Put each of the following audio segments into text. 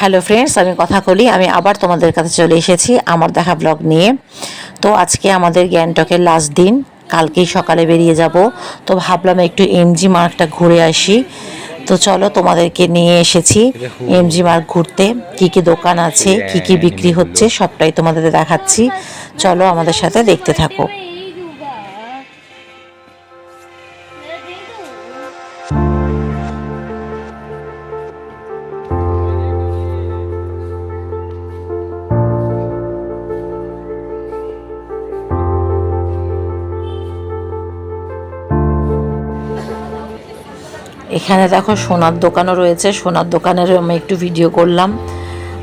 Hello friends আমি কথা বলি আমি আবার তোমাদের কাছে চলে এসেছি আমার দেখা ব্লগ নিয়ে। তো আজকে আমাদের গ্যাংটকের লাস্ট দিন কালকেই সকালে বেরিয়ে যাব। তো ভাবলাম একটু এমজি মার্কটা ঘুরে আসি। তো চলো তোমাদেরকে নিয়ে এসেছি এমজি মার্ক ঘুরতে কি কি দোকান আছে কি কি বিক্রি হচ্ছে সবটাই তোমাদের দেখাচ্ছি। চলো আমাদের সাথে দেখতে থাকো। এখানে দেখো সোনার দোকানও রয়েছে, সোনার দোকানের আমি একটু ভিডিও করলাম।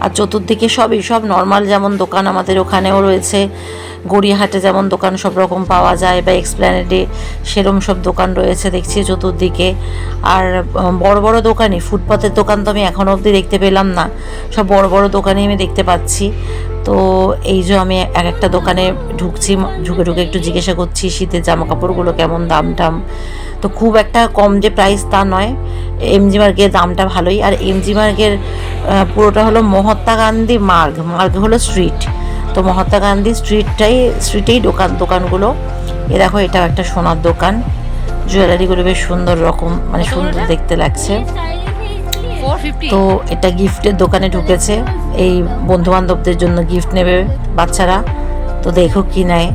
আর চতুর্দিকে সবই, সব নর্মাল যেমন দোকান আমাদের ওখানেও রয়েছে, গড়িয়াহাটে যেমন দোকান সব রকম পাওয়া যায়, বা এক্সপ্ল্যানেডে সেরম সব দোকান রয়েছে দেখছি চতুর্দিকে। আর বড় বড় দোকানই, ফুটপাতের দোকান তো আমি এখনও অবধি দেখতে পেলাম না, সব বড় বড় দোকানই আমি দেখতে পাচ্ছি। তো এই যে আমি এক একটা দোকানে ঢুকছি, ঢুকে ঢুকে একটু জিজ্ঞাসা করছি, শীতের জামা কাপড়গুলো কেমন দাম টাম তো খুব একটা কম যে প্রাইস তা নয়। এমজি মার্গের দামটা ভালোই। আর এমজি মার্গের পুরোটা হলো মহাত্মা গান্ধী মার্গ। মার্গ হলো স্ট্রিট তো মহাত্মা গান্ধী স্ট্রিটটাই স্ট্রিটেই দোকান দোকানগুলো। এ দেখো এটাও একটা সোনার দোকান। জুয়েলারিগুলো বেশ সুন্দর রকম মানে সুন্দর দেখতে লাগছে। তো এটা গিফটের দোকানে ঢুকেছে। এই বন্ধু বান্ধবদের জন্য গিফট নেবে বাচ্চারা। তো দেখো কি নেয়।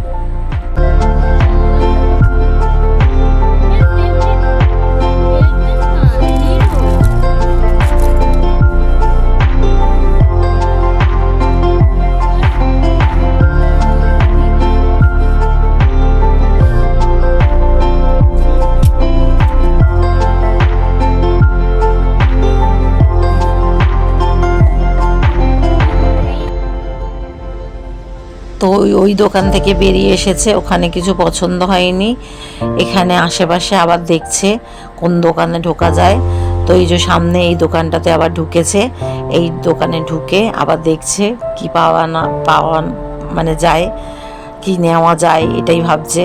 ওই ওই দোকান থেকে বেরিয়ে এসেছে। ওখানে কিছু পছন্দ হয়নি। এখানে আশেপাশে আবার দেখছে কোন দোকানে ঢোকা যায়। তো এই যে সামনে এই দোকানটাতে আবার ঢুকেছে। এই দোকানে ঢুকে আবার দেখছে কি পাওয়া না, পাওয়া মানে যায়, কি নেওয়া যায়, এটাই ভাবছে।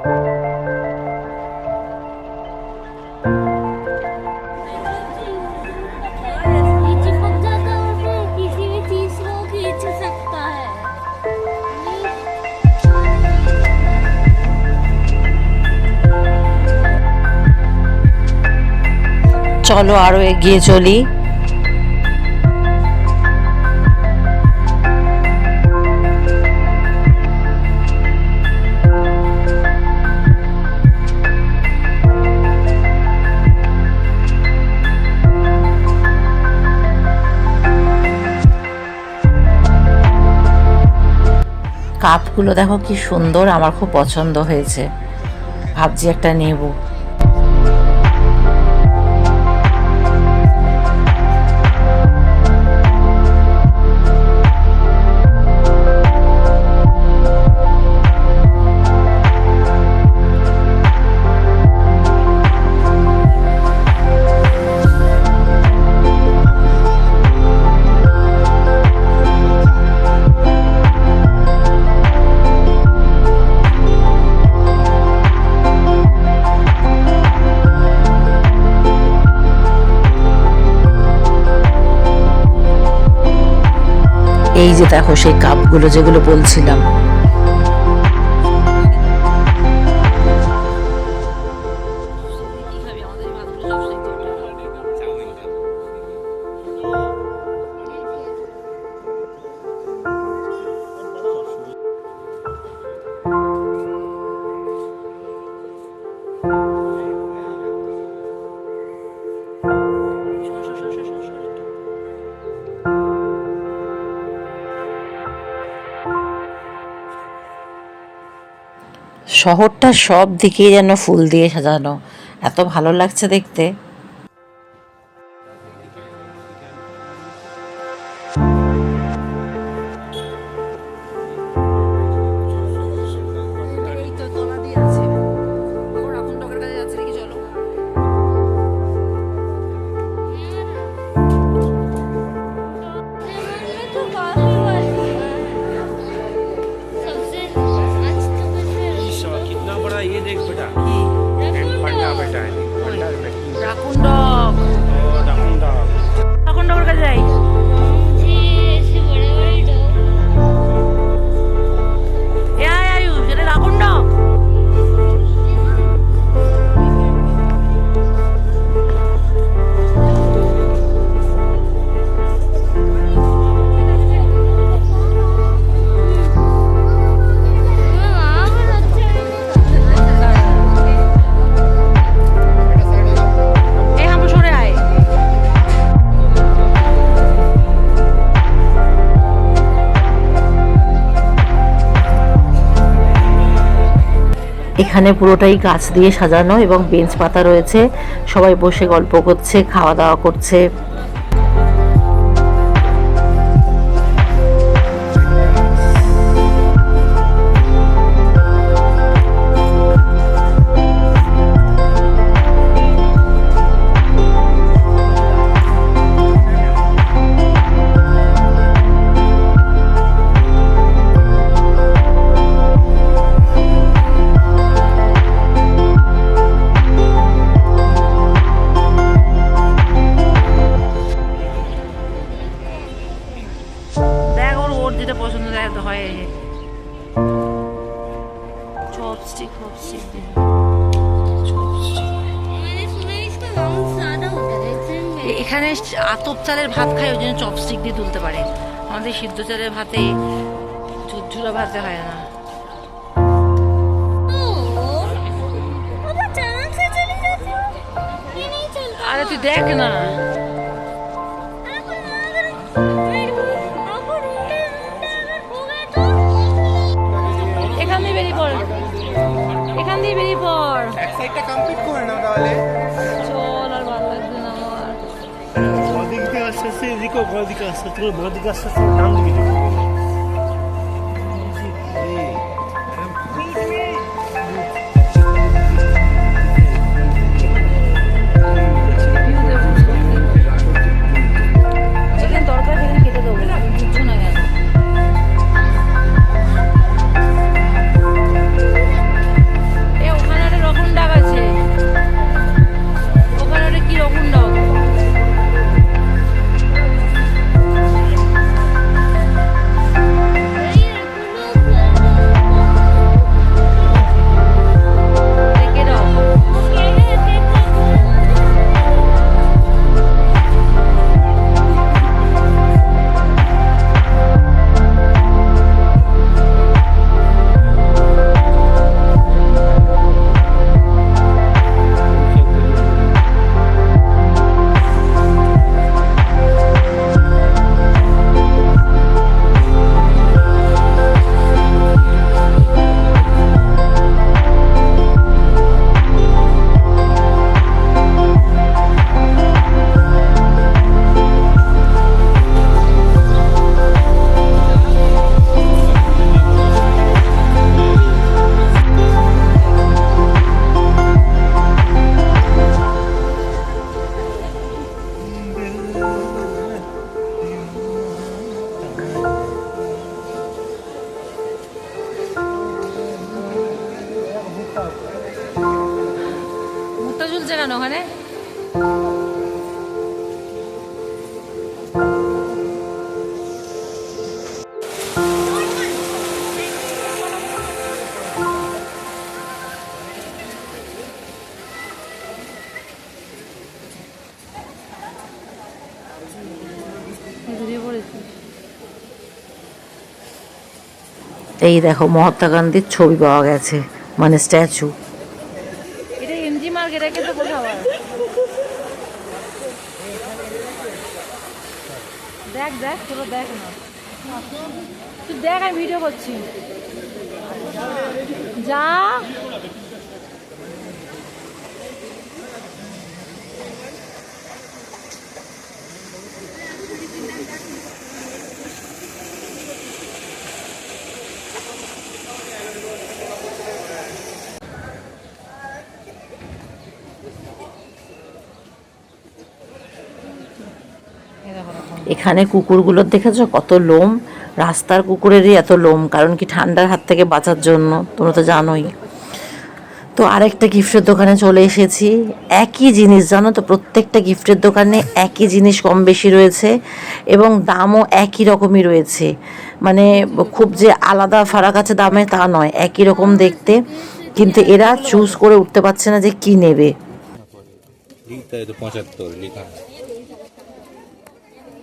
চলো আরও এগিয়ে চলি। কাপগুলো দেখো কি সুন্দর আমার খুব পছন্দ হয়েছে। ভাবছি একটা নেব। এই যে দেখো সেই কাপগুলো যেগুলো বলছিলাম। শহরটা সব দিকে যেন ফুল দিয়ে সাজানো। এত ভালো লাগছে দেখতে। এখানে পুরোটাই গাছ দিয়ে সাজানো এবং বেঞ্চ পাতা রয়েছে। সবাই বসে গল্প করছে, খাওয়া দাওয়া করছে। এখানে আতপ চালের ভাত খায়, ওই জন্য চপস্টিক দিয়ে তুলতে পারে। আমাদের সিদ্ধ চালের ভাতে চুরচুরা ভাতে হয় না। আরে তুই দেখ না। এখান দিয়ে বেরিয়ে পড়। এখান দিয়ে বেরিয়ে পড়। এক সাইডটা কমপ্লিট করে নাও তাহলে। আস্তে এদিকেও ঘর দিকে আস্তে আস্তে করে দিকে আস্তে ডান দিকে এই দেখো মহাত্মা গান্ধীর ছবি পাওয়া গেছে মানে স্ট্যাচু। এটা। দেখ দেখ দেখ না। দেখ, আমি ভিডিও করছি। যা এখানে কুকুরগুলোর দেখেছ কত লোম? রাস্তার কুকুরেরই এত লোম, কারণ কি ঠান্ডার হাত থেকে বাঁচার জন্য, তোমরা তো জানোই। তো আরেকটা গিফটের দোকানে চলে এসেছি। একই জিনিস, জানো তো, প্রত্যেকটা গিফটের দোকানে একই জিনিস কম বেশি রয়েছে এবং দামও একই রকমই রয়েছে। মানে খুব যে আলাদা ফারাক আছে দামে তা নয়, একই রকম দেখতে। কিন্তু এরা চুজ করে উঠতে পারছে না যে কি নেবে।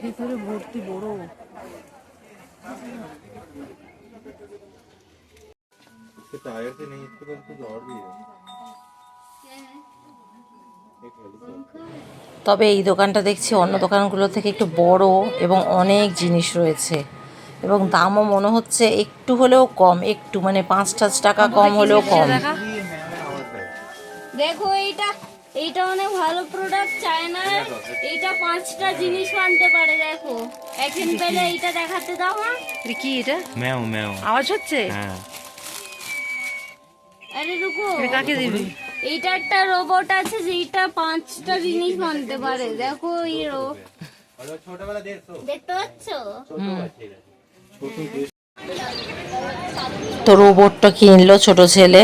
ভিতরে ভর্তি বড় टायर से नहीं इसके पास कुछ और भी है एक हेलीकॉप्टर তবে এই দোকানটা দেখছি অন্য দোকানগুলো থেকে একটু বড় এবং অনেক জিনিস রয়েছে এবং দামও মনে হচ্ছে একটু হলেও কম একটু মানে পাঁচ টাচ টাকা কম হলেও কম দেখা দেখো এইটা এইটা অনেক ভালো প্রোডাক্ট চায়না এইটা পাঁচটা জিনিস আনতে পারে দেখো। এখন পেলে এইটা দেখাতে দাও হ্যাঁ কি এটা? ম্যাও ম্যাও। আওয়াজ হচ্ছে? হ্যাঁ। আরে রুকো। কাকে দিবি? এইটা একটা রোবট আছে যেটা পাঁচটা জিনিস আনতে পারে। দেখো এই রোবট ছোটবেলা দেখতে পাচ্ছ? তো রোবটটা কিনলো ছোট ছেলে?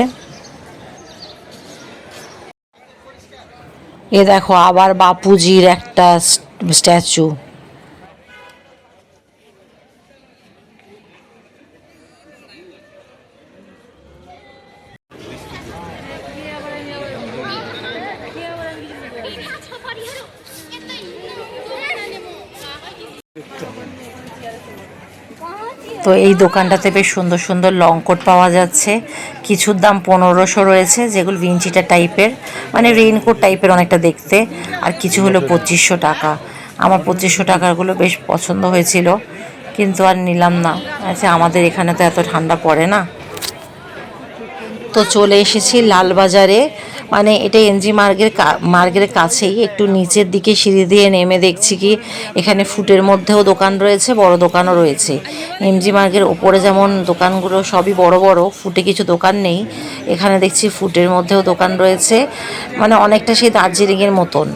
এ দেখো আবার বাপুজির একটা স্ট্যাচু। তো এই দোকানটাতে বেশ সুন্দর সুন্দর লং কোট পাওয়া যাচ্ছে। কিছুর দাম পনেরোশো রয়েছে যেগুলো ভিঞ্চিটা টাইপের মানে রেইনকোট টাইপের অনেকটা দেখতে। আর কিছু হলো পঁচিশশো টাকা। আমার পঁচিশশো টাকারগুলো বেশ পছন্দ হয়েছিল কিন্তু আর নিলাম না। আচ্ছা আমাদের এখানে তো এত ঠান্ডা পড়ে না। তো চলে এসেছি লালবাজারে। মানে এটা এনজি মার্গের মার্গের কাছেই, একটু নিচের দিকে সিঁড়ি দিয়ে নেমে দেখছি কি, এখানে ফুটের মধ্যেও দোকান রয়েছে, বড় দোকানও রয়েছে। এমজি মার্গের ওপরে যেমন দোকানগুলো সবই বড় বড়, ফুটে কিছু দোকান নেই, এখানে দেখছি ফুটের মধ্যেও দোকান রয়েছে মানে অনেকটা সেই দার্জিলিংয়ের মতন।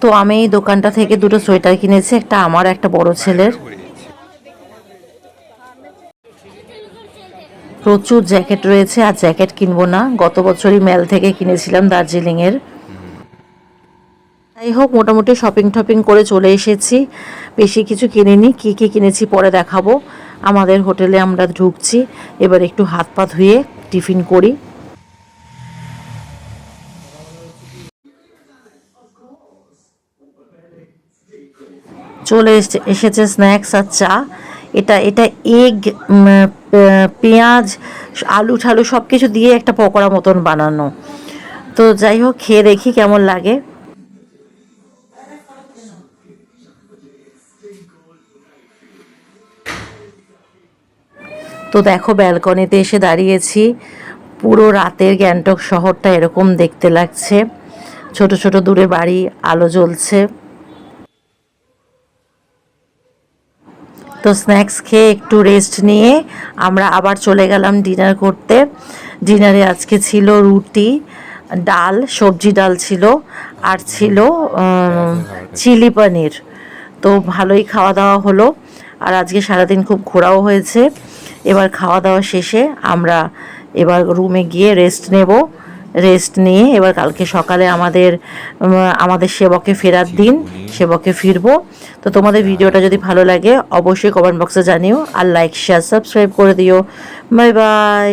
তো আমি এই দোকানটা থেকে দুটো সোয়েটার কিনেছি, একটা আমার, একটা বড় ছেলের। প্রচুর জ্যাকেট রয়েছে, আর জ্যাকেট কিনবো না। গত বছরই মেল থেকে কিনেছিলাম দার্জিলিংয়ের। যাই হোক, মোটামুটি শপিং টপিং করে চলে এসেছি। বেশি কিছু কিনিনি, কি কি কিনেছি পরে দেখাবো। আমাদের হোটেলে আমরা ঢুকছি, এবার একটু হাত পা ধুয়ে টিফিন করি। চলে এসে- এসেছে স্ন্যাক্স আর চা। এটা এটা এগ পেঁয়াজ, আলু ঠালু সব কিছু দিয়ে একটা পকোড়া মতন বানানো। তো যাই হোক, খেয়ে দেখি কেমন লাগে। তো দেখো, ব্যালকনিতে এসে দাঁড়িয়েছি। পুরো রাতের গ্যাংটক শহরটা এরকম দেখতে লাগছে। ছোট ছোট দূরে বাড়ি, আলো জ্বলছে। তো স্ন্যাক্স খেয়ে একটু রেস্ট নিয়ে আমরা আবার চলে গেলাম ডিনার করতে। ডিনারে আজকে ছিল রুটি ডাল সবজি ডাল ছিল আর ছিল চিলি পনির। তো ভালোই খাওয়া দাওয়া হলো আর আজকে সারাদিন খুব ঘোরাও হয়েছে। এবার খাওয়া দাওয়া শেষে আমরা এবার রুমে গিয়ে রেস্ট নেব। রেস্ট নিয়ে এবার কালকে সকালে আমাদের আমাদের সেবকে ফেরার দিন, সেবকে ফিরবো। তো তোমাদের ভিডিওটা যদি ভালো লাগে, অবশ্যই কমেন্ট বক্সে জানিও আর লাইক শেয়ার সাবস্ক্রাইব করে দিও। Bye bye